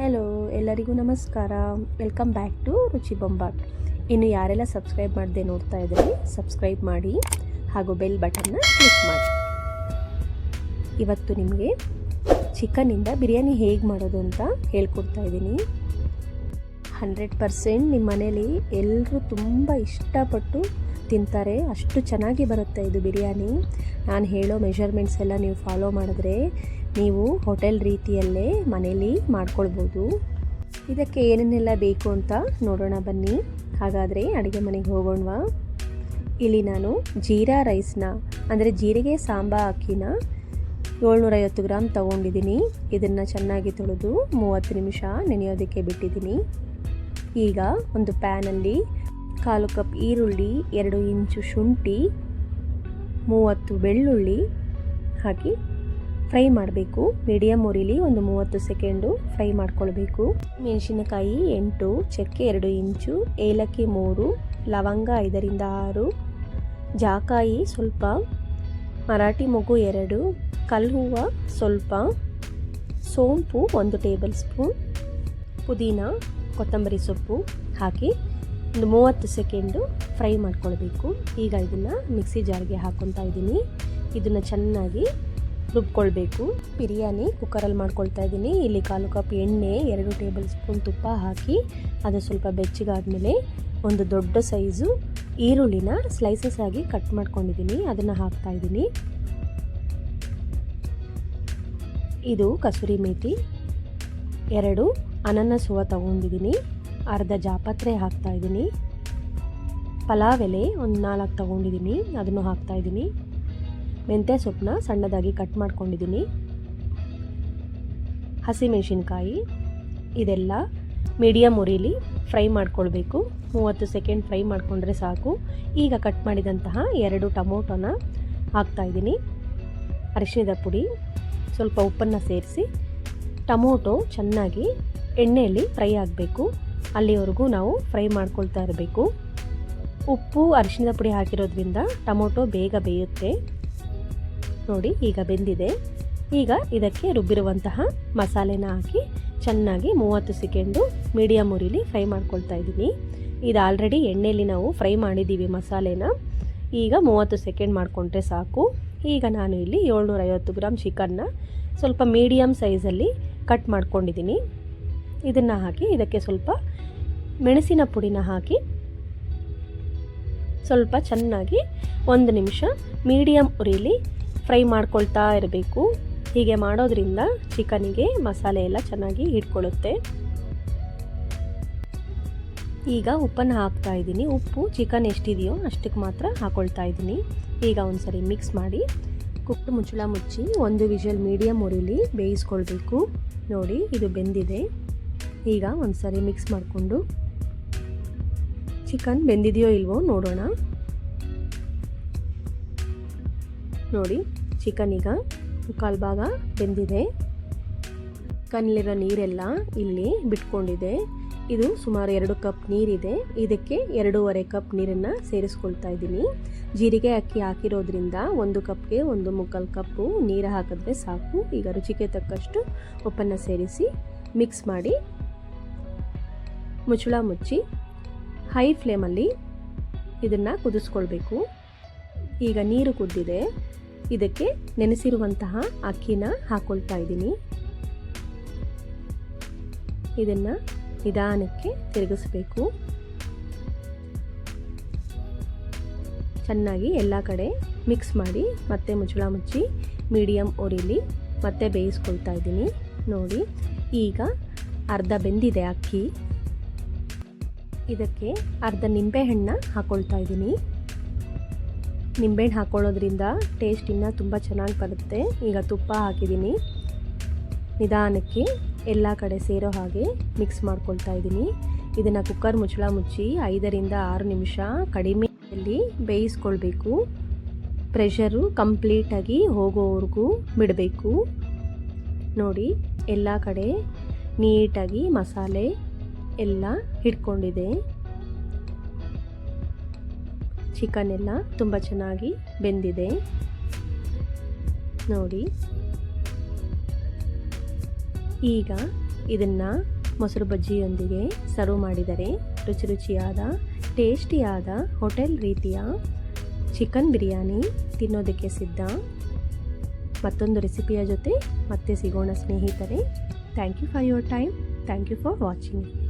Hello ಎಲ್ಲರಿಗೂ ನಮಸ್ಕಾರ. Welcome back to ರುಚಿ ಬೊಂಬಾಟ್ ಇನ್ನು ಯಾರೆಲ್ಲ ಸಬ್ಸ್ಕ್ರೈಬ್ ಮಾಡದೆ ನೋಡ್ತಾ ಇದ್ರಿ ಸಬ್ಸ್ಕ್ರೈಬ್ ಮಾಡಿ, ಹಾಗೂ ಬೆಲ್ ಬಟನ್ನ ಕ್ಲಿಕ್ ಮಾಡಿ. ಇವತ್ತು ನಿಮಗೆ ಚಿಕನಿಂದ ಬಿರಿಯಾನಿ ಹೇಗೆ ಮಾಡೋದು ಅಂತ ಹೇಳ್ಕೊಡ್ತಾ ಇದ್ದೀನಿ. ಹಂಡ್ರೆಡ್ ಪರ್ಸೆಂಟ್ ನಿಮ್ಮ ಮನೇಲಿ ಎಲ್ಲರೂ ತುಂಬ ಇಷ್ಟಪಟ್ಟು ತಿಂತಾರೆ, ಅಷ್ಟು ಚೆನ್ನಾಗಿ ಬರುತ್ತೆ ಇದು ಬಿರಿಯಾನಿ. ನಾನು ಹೇಳೋ ಮೆಷರ್ಮೆಂಟ್ಸ್ ಎಲ್ಲ ನೀವು ಫಾಲೋ ಮಾಡಿದ್ರೆ ನೀವು ಹೋಟೆಲ್ ರೀತಿಯಲ್ಲೇ ಮನೇಲಿ ಮಾಡ್ಕೊಳ್ಬೋದು. ಇದಕ್ಕೆ ಏನೇನೆಲ್ಲ ಬೇಕು ಅಂತ ನೋಡೋಣ ಬನ್ನಿ. ಹಾಗಾದರೆ ಅಡುಗೆ ಮನೆಗೆ ಹೋಗೋಣವಾ? ಇಲ್ಲಿ ನಾನು ಜೀರಾ ರೈಸ್ನ, ಅಂದರೆ ಜೀರಿಗೆ ಸಾಂಬಾ ಅಕ್ಕಿನ ಏಳ್ನೂರೈವತ್ತು ಗ್ರಾಮ್ ತೊಗೊಂಡಿದ್ದೀನಿ. ಇದನ್ನು ಚೆನ್ನಾಗಿ ತೊಳೆದು ಮೂವತ್ತು ನಿಮಿಷ ನೆನೆಯೋದಕ್ಕೆ ಬಿಟ್ಟಿದ್ದೀನಿ. ಈಗ ಒಂದು ಪ್ಯಾನಲ್ಲಿ ಕಾಲು ಕಪ್ ಈರುಳ್ಳಿ, ಎರಡು ಇಂಚು ಶುಂಠಿ, ಮೂವತ್ತು ಬೆಳ್ಳುಳ್ಳಿ ಹಾಕಿ ಫ್ರೈ ಮಾಡಬೇಕು. ಮೀಡಿಯಮ್ ಉರಿಲಿ ಒಂದು ಮೂವತ್ತು ಸೆಕೆಂಡು ಫ್ರೈ ಮಾಡ್ಕೊಳ್ಬೇಕು. ಮೆಣಸಿನಕಾಯಿ ಎಂಟು, ಚಕ್ಕೆ ಎರಡು ಇಂಚು, ಏಲಕ್ಕಿ ಮೂರು, ಲವಂಗ ಐದರಿಂದ ಆರು, ಜಾಕಾಯಿ ಸ್ವಲ್ಪ, ಮರಾಠಿ ಮಗು ಎರಡು, ಕಲ್ಹೂವ ಸ್ವಲ್ಪ, ಸೋಂಪು ಒಂದು ಟೇಬಲ್ ಸ್ಪೂನ್, ಪುದೀನ, ಕೊತ್ತಂಬರಿ ಸೊಪ್ಪು ಹಾಕಿ ಒಂದು ಮೂವತ್ತು ಸೆಕೆಂಡು ಫ್ರೈ ಮಾಡ್ಕೊಳ್ಬೇಕು. ಈಗ ಇದನ್ನು ಮಿಕ್ಸಿ ಜಾರ್ಗೆ ಹಾಕ್ಕೊತಾ ಇದ್ದೀನಿ. ಇದನ್ನು ಚೆನ್ನಾಗಿ ರುಬ್ಕೊಳ್ಬೇಕು. ಬಿರಿಯಾನಿ ಕುಕ್ಕರಲ್ಲಿ ಮಾಡ್ಕೊಳ್ತಾ ಇದ್ದೀನಿ. ಇಲ್ಲಿ ಕಾಲು ಕಪ್ ಎಣ್ಣೆ, ಎರಡು ಟೇಬಲ್ ಸ್ಪೂನ್ ತುಪ್ಪ ಹಾಕಿ ಅದು ಸ್ವಲ್ಪ ಬೆಚ್ಚಗಾದ್ಮೇಲೆ ಒಂದು ದೊಡ್ಡ ಸೈಜು ಈರುಳ್ಳಿನ ಸ್ಲೈಸಸ್ ಆಗಿ ಕಟ್ ಮಾಡ್ಕೊಂಡಿದ್ದೀನಿ. ಅದನ್ನು ಹಾಕ್ತಾ ಇದ್ದೀನಿ. ಇದು ಕಸೂರಿ ಮೇಥಿ ಎರಡು ಅನನಸ್ ಹೂವು ತಗೊಂಡಿದ್ದೀನಿ. ಅರ್ಧ ಜಾಪತ್ರೆ ಹಾಕ್ತಾ ಇದ್ದೀನಿ. ಪಲಾವ್ ಎಲೆ ಒಂದು ನಾಲ್ಕು ತಗೊಂಡಿದ್ದೀನಿ ಅದನ್ನು ಹಾಕ್ತಾ ಇದ್ದೀನಿ. ಮೆಂತ್ಯ ಸೊಪ್ಪನ್ನ ಸಣ್ಣದಾಗಿ ಕಟ್ ಮಾಡ್ಕೊಂಡಿದ್ದೀನಿ ಹಸಿಮೆಣಸಿನ್ಕಾಯಿ, ಇದೆಲ್ಲ ಮೀಡಿಯಮ್ ಉರಿಲಿ ಫ್ರೈ ಮಾಡ್ಕೊಳ್ಬೇಕು. ಮೂವತ್ತು ಸೆಕೆಂಡ್ ಫ್ರೈ ಮಾಡಿಕೊಂಡ್ರೆ ಸಾಕು. ಈಗ ಕಟ್ ಮಾಡಿದಂತಹ ಎರಡು ಟೊಮೊಟೊನ ಹಾಕ್ತಾಯಿದ್ದೀನಿ ಅರಿಶಿನದ ಪುಡಿ, ಸ್ವಲ್ಪ ಉಪ್ಪನ್ನು ಸೇರಿಸಿ. ಟೊಮೊಟೊ ಚೆನ್ನಾಗಿ ಎಣ್ಣೆಯಲ್ಲಿ ಫ್ರೈ ಆಗಬೇಕು. ಅಲ್ಲಿವರೆಗೂ ನಾವು ಫ್ರೈ ಮಾಡ್ಕೊಳ್ತಾ ಇರಬೇಕು. ಉಪ್ಪು ಅರಿಶಿನದ ಪುಡಿ ಹಾಕಿರೋದ್ರಿಂದ ಟೊಮೊಟೊ ಬೇಗ ಬೇಯುತ್ತೆ. ನೋಡಿ, ಈಗ ಬೆಂದಿದೆ. ಈಗ ಇದಕ್ಕೆ ರುಬ್ಬಿರುವಂತಹ ಮಸಾಲೆನ ಹಾಕಿ ಚೆನ್ನಾಗಿ ಮೂವತ್ತು ಸೆಕೆಂಡು ಮೀಡಿಯಮ್ ಉರಿಲಿ ಫ್ರೈ ಮಾಡ್ಕೊಳ್ತಾ ಇದ್ದೀನಿ. ಇದು ಆಲ್ರೆಡಿ ಎಣ್ಣೆಯಲ್ಲಿ ನಾವು ಫ್ರೈ ಮಾಡಿದ್ದೀವಿ ಮಸಾಲೆನ. ಈಗ ಮೂವತ್ತು ಸೆಕೆಂಡ್ ಮಾಡಿಕೊಂಡ್ರೆ ಸಾಕು. ಈಗ ನಾನು ಇಲ್ಲಿ ಏಳ್ನೂರೈವತ್ತು ಗ್ರಾಮ್ ಚಿಕನ್ನ ಸ್ವಲ್ಪ ಮೀಡಿಯಮ್ ಸೈಜಲ್ಲಿ ಕಟ್ ಮಾಡ್ಕೊಂಡಿದ್ದೀನಿ. ಇದನ್ನು ಹಾಕಿ ಇದಕ್ಕೆ ಸ್ವಲ್ಪ ಮೆಣಸಿನ ಪುಡಿನ ಹಾಕಿ ಸ್ವಲ್ಪ ಚೆನ್ನಾಗಿ ಒಂದು ನಿಮಿಷ ಮೀಡಿಯಮ್ ಉರಿಲಿ ಫ್ರೈ ಮಾಡ್ಕೊಳ್ತಾ ಇರಬೇಕು. ಹೀಗೆ ಮಾಡೋದ್ರಿಂದ ಚಿಕನಿಗೆ ಮಸಾಲೆ ಎಲ್ಲ ಚೆನ್ನಾಗಿ ಹಿಡ್ಕೊಳ್ಳುತ್ತೆ. ಈಗ ಉಪ್ಪನ್ನು ಹಾಕ್ತಾ ಇದ್ದೀನಿ. ಉಪ್ಪು ಚಿಕನ್ ಎಷ್ಟಿದೆಯೋ ಅಷ್ಟಕ್ಕೆ ಮಾತ್ರ ಹಾಕೊಳ್ತಾ ಇದ್ದೀನಿ. ಈಗ ಒಂದ್ಸರಿ ಮಿಕ್ಸ್ ಮಾಡಿ ಕುಕ್ಕು ಮುಚ್ಚಳ ಮುಚ್ಚಿ ಒಂದು ವಿಷಲ್ ಮೀಡಿಯಮ್ ಉರಿಲಿ ಬೇಯಿಸ್ಕೊಳ್ಬೇಕು. ನೋಡಿ ಇದು ಬೆಂದಿದೆ. ಈಗ ಒಂದ್ಸರಿ ಮಿಕ್ಸ್ ಮಾಡಿಕೊಂಡು ಚಿಕನ್ ಬೆಂದಿದೆಯೋ ಇಲ್ವೋ ನೋಡೋಣ. ನೋಡಿ, ಚಿಕನ್ ಈಗ ಮುಕ್ಕಾಲು ಭಾಗ ಬೆಂದಿದೆ. ಚಿಕನ್ಲಿರೋ ನೀರೆಲ್ಲ ಇಲ್ಲಿ ಬಿಟ್ಕೊಂಡಿದೆ. ಇದು ಸುಮಾರು ಎರಡು ಕಪ್ ನೀರಿದೆ. ಇದಕ್ಕೆ ಎರಡೂವರೆ ಕಪ್ ನೀರನ್ನು ಸೇರಿಸ್ಕೊಳ್ತಾ ಇದ್ದೀನಿ. ಜೀರಿಗೆ, ಅಕ್ಕಿ ಹಾಕಿರೋದ್ರಿಂದ ಒಂದು ಕಪ್ಗೆ ಒಂದು ಮುಕ್ಕಾಲು ಕಪ್ಪು ನೀರು ಹಾಕಿದ್ರೆ ಸಾಕು. ಈಗ ರುಚಿಗೆ ತಕ್ಕಷ್ಟು ಉಪ್ಪನ್ನು ಸೇರಿಸಿ ಮಿಕ್ಸ್ ಮಾಡಿ ಮುಚ್ಚಳ ಮುಚ್ಚಿ ಹೈ ಫ್ಲೇಮಲ್ಲಿ ಇದನ್ನು ಕುದಿಸ್ಕೊಳ್ಬೇಕು. ಈಗ ನೀರು ಕುದ್ದಿದೆ. ಇದಕ್ಕೆ ನೆನೆಸಿರುವಂತಹ ಅಕ್ಕಿನ ಹಾಕ್ಕೊಳ್ತಾ ಇದ್ದೀನಿ. ಇದನ್ನು ನಿಧಾನಕ್ಕೆ ತಿರುಗಿಸ್ಬೇಕು. ಚೆನ್ನಾಗಿ ಎಲ್ಲ ಕಡೆ ಮಿಕ್ಸ್ ಮಾಡಿ ಮತ್ತೆ ಮುಚ್ಚಳ ಮುಚ್ಚಿ ಮೀಡಿಯಮ್ ಒರಿಲಿ ಮತ್ತೆ ಬೇಯಿಸ್ಕೊಳ್ತಾ ಇದ್ದೀನಿ. ನೋಡಿ, ಈಗ ಅರ್ಧ ಬೆಂದಿದೆ ಅಕ್ಕಿ. ಇದಕ್ಕೆ ಅರ್ಧ ನಿಂಬೆಹಣ್ಣು ಹಾಕ್ಕೊಳ್ತಾ ಇದ್ದೀನಿ. ನಿಂಬೆಹಣ್ಣು ಹಾಕ್ಕೊಳ್ಳೋದ್ರಿಂದ ಟೇಸ್ಟ್ ಇನ್ನೂ ತುಂಬ ಚೆನ್ನಾಗಿ ಬರುತ್ತೆ. ಈಗ ತುಪ್ಪ ಹಾಕಿದ್ದೀನಿ. ನಿಧಾನಕ್ಕೆ ಎಲ್ಲ ಕಡೆ ಸೇರೋ ಹಾಗೆ ಮಿಕ್ಸ್ ಮಾಡ್ಕೊಳ್ತಾ ಇದ್ದೀನಿ. ಇದನ್ನು ಕುಕ್ಕರ್ ಮುಚ್ಚಳ ಮುಚ್ಚಿ ಐದರಿಂದ ಆರು ನಿಮಿಷ ಕಡಿಮೆಯಲ್ಲಿ ಬೇಯಿಸ್ಕೊಳ್ಬೇಕು. ಪ್ರೆಷರು ಕಂಪ್ಲೀಟಾಗಿ ಹೋಗೋವರೆಗೂ ಬಿಡಬೇಕು. ನೋಡಿ, ಎಲ್ಲ ಕಡೆ ನೀಟಾಗಿ ಮಸಾಲೆ ಎಲ್ಲ ಹಿಡ್ಕೊಂಡಿದೆ. ಚಿಕನ್ ಎಲ್ಲ ತುಂಬ ಚೆನ್ನಾಗಿ ಬೆಂದಿದೆ. ನೋಡಿ. ಈಗ ಇದನ್ನು ಮೊಸರು ಬಜ್ಜಿಯೊಂದಿಗೆ ಸರ್ವ್ ಮಾಡಿದರೆ ರುಚಿ ರುಚಿಯಾದ ಟೇಸ್ಟಿಯಾದ ಹೋಟೆಲ್ ರೀತಿಯ ಚಿಕನ್ ಬಿರಿಯಾನಿ ತಿನ್ನೋದಕ್ಕೆ ಸಿದ್ಧ. ಮತ್ತೊಂದು ರೆಸಿಪಿಯ ಜೊತೆ ಮತ್ತೆ ಸಿಗೋಣ ಸ್ನೇಹಿತರೆ. Thank you for your time thank you for watching